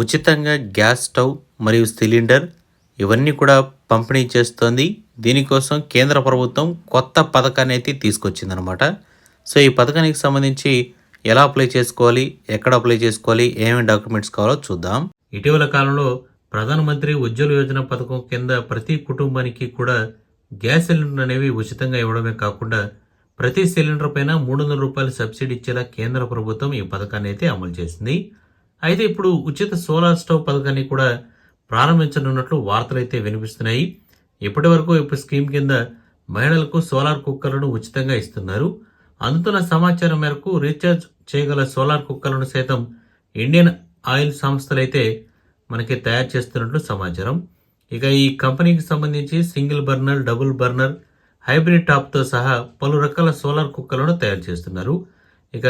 ఉచితంగా gas stove మరియు cylinder ఇవన్నీ కూడా పంపిణీ చేస్తోంది. దీనికోసం కేంద్ర ప్రభుత్వం కొత్త పథకాన్ని అయితే తీసుకొచ్చిందనమాట సో ఈ పథకానికి సంబంధించి ఎలా అప్లై చేసుకోవాలి ఎక్కడ అప్లై చేసుకోవాలి ఏమేమి డాక్యుమెంట్స్ కావాలో చూద్దాం. ఇటీవల కాలంలో ప్రధానమంత్రి ఉజ్వల యోజన పథకం కింద ప్రతి కుటుంబానికి కూడా గ్యాస్ సిలిండర్ అనేవి ఉచితంగా ఇవ్వడమే కాకుండా ప్రతి సిలిండర్ పైన మూడు వందల రూపాయలు సబ్సిడీ ఇచ్చేలా కేంద్ర ప్రభుత్వం ఈ పథకాన్ని అయితే అమలు చేసింది. అయితే ఇప్పుడు ఉచిత సోలార్ స్టవ్ పథకాన్ని కూడా ప్రారంభించనున్నట్లు వార్తలైతే వినిపిస్తున్నాయి. ఇప్పటి వరకు ఇప్పుడు స్కీమ్ కింద మహిళలకు సోలార్ కుక్కర్లను ఉచితంగా ఇస్తున్నారు. అందుతున్న సమాచారం మేరకు రీఛార్జ్ చేయగల సోలార్ కుక్కర్లను సైతం ఇండియన్ ఆయిల్ సంస్థలైతే మనకి తయారు చేస్తున్నట్లు సమాచారం. ఇక ఈ కంపెనీకి సంబంధించి single burner double burner hybrid టాప్తో సహా పలు రకాల సోలార్ కుక్కర్లను తయారు చేస్తున్నారు. ఇక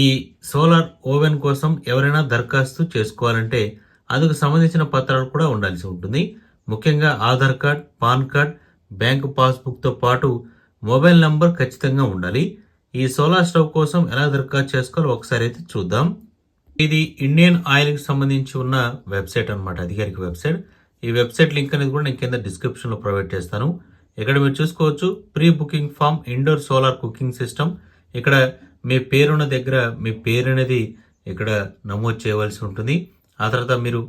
ఈ సోలార్ ఓవెన్ కోసం ఎవరైనా దరఖాస్తు చేసుకోవాలంటే అందుకు సంబంధించిన పత్రాలు కూడా ఉండాల్సి ఉంటుంది. ముఖ్యంగా Aadhaar card PAN card bank పాస్బుక్తో పాటు మొబైల్ నంబర్ ఖచ్చితంగా ఉండాలి. ఈ సోలార్ స్టవ్ కోసం ఎలా దరఖాస్తు చేసుకోవాలో ఒకసారి అయితే చూద్దాం. ఇది ఇండియన్ ఆయిల్కి సంబంధించి ఉన్న వెబ్సైట్ అన్నమాట అధికారిక వెబ్సైట్. ఈ వెబ్సైట్ లింక్ అనేది కూడా నేను కింద డిస్క్రిప్షన్లో ప్రొవైడ్ చేస్తాను. ఇక్కడ మీరు చూసుకోవచ్చు pre booking form indoor solar cooking system. ఇక్కడ మీ పేరున్న దగ్గర మీ పేరు అనేది ఇక్కడ నమోదు చేయవలసి ఉంటుంది. ఆ తర్వాత మీరు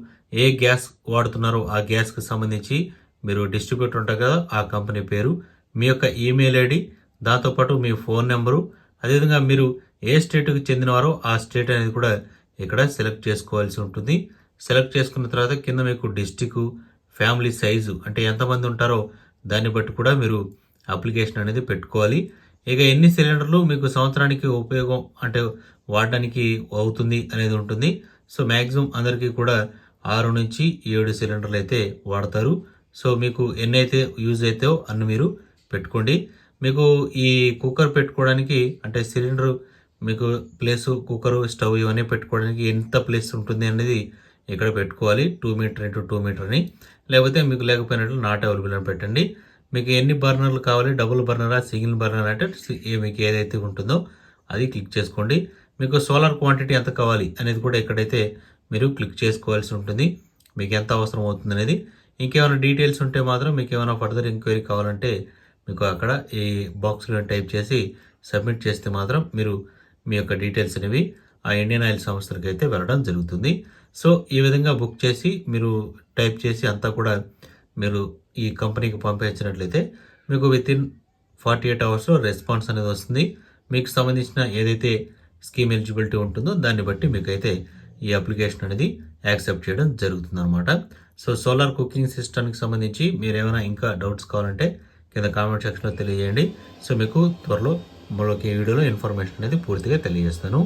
ఏ గ్యాస్ వాడుతున్నారో ఆ గ్యాస్కి సంబంధించి మీరు డిస్ట్రిబ్యూటర్ ఉంటారు కదా ఆ కంపెనీ పేరు మీ యొక్క ఈమెయిల్ ఐడి దాంతోపాటు మీ ఫోన్ నెంబరు అదేవిధంగా మీరు ఏ స్టేట్కి చెందినవారో ఆ స్టేట్ అనేది కూడా ఇక్కడ సెలెక్ట్ చేసుకోవాల్సి ఉంటుంది. సెలెక్ట్ చేసుకున్న తర్వాత కింద మీకు డిస్టిక్ ఫ్యామిలీ సైజు అంటే ఎంతమంది ఉంటారో దాన్ని బట్టి కూడా మీరు అప్లికేషన్ అనేది పెట్టుకోవాలి. ఇక ఎన్ని సిలిండర్లు మీకు సంవత్సరానికి ఉపయోగం అంటే వాడడానికి అవుతుంది అనేది ఉంటుంది. సో మ్యాక్సిమం అందరికీ కూడా ఆరు నుంచి ఏడు సిలిండర్లు అయితే వాడతారు. సో మీకు ఎన్ని అయితే యూజ్ అవుతాయో అన్ని మీరు పెట్టుకోండి. మీకు ఈ కుక్కర్ పెట్టుకోవడానికి అంటే సిలిండర్ మీకు ప్లేస్ కుక్కరు స్టవ్ ఇవన్నీ పెట్టుకోవడానికి ఎంత ప్లేస్ ఉంటుంది అనేది ఇక్కడ పెట్టుకోవాలి. Two metre into two metre అని. లేకపోతే మీకు లేకపోయినట్లు నాట్ అవైలబుల్ అని పెట్టండి. మీకు ఎన్ని బర్నర్లు కావాలి? డబుల్ బర్నరా? Single burner? అంటే మీకు ఏదైతే ఉంటుందో అది క్లిక్ చేసుకోండి. మీకు సోలార్ క్వాంటిటీ ఎంత కావాలి అనేది కూడా ఇక్కడైతే మీరు క్లిక్ చేసుకోవాల్సి ఉంటుంది. మీకు ఎంత అవసరం అవుతుంది అనేది. ఇంకేమైనా డీటెయిల్స్ ఉంటే మాత్రం మీకు ఏమైనా ఫర్దర్ ఎంక్వైరీ కావాలంటే మీకు అక్కడ ఈ బాక్స్లో టైప్ చేసి సబ్మిట్ చేస్తే మాత్రం మీరు మీ యొక్క డీటెయిల్స్ అనేవి ఆ ఇండియన్ ఆయిల్ సంస్థలకు అయితే వెళ్ళడం జరుగుతుంది. సో ఈ విధంగా బుక్ చేసి మీరు టైప్ చేసి అంతా కూడా మీరు ఈ కంపెనీకి పంపించినట్లయితే మీకు విత్ ఇన్ ఫార్టీ ఎయిట్ అవర్స్లో రెస్పాన్స్ అనేది వస్తుంది. మీకు సంబంధించిన ఏదైతే స్కీమ్ ఎలిజిబిలిటీ ఉంటుందో దాన్ని బట్టి మీకైతే ఈ అప్లికేషన్ అనేది యాక్సెప్ట్ చేయడం జరుగుతుంది అనమాట సో సోలార్ కుకింగ్ సిస్టమ్కి సంబంధించి మీరు ఏమైనా ఇంకా డౌట్స్ కావాలంటే కింద కామెంట్ సెక్షన్లో తెలియజేయండి. సో మీకు త్వరలో మరొక వీడియోలో ఇన్ఫర్మేషన్ అనేది పూర్తిగా తెలియజేస్తాను.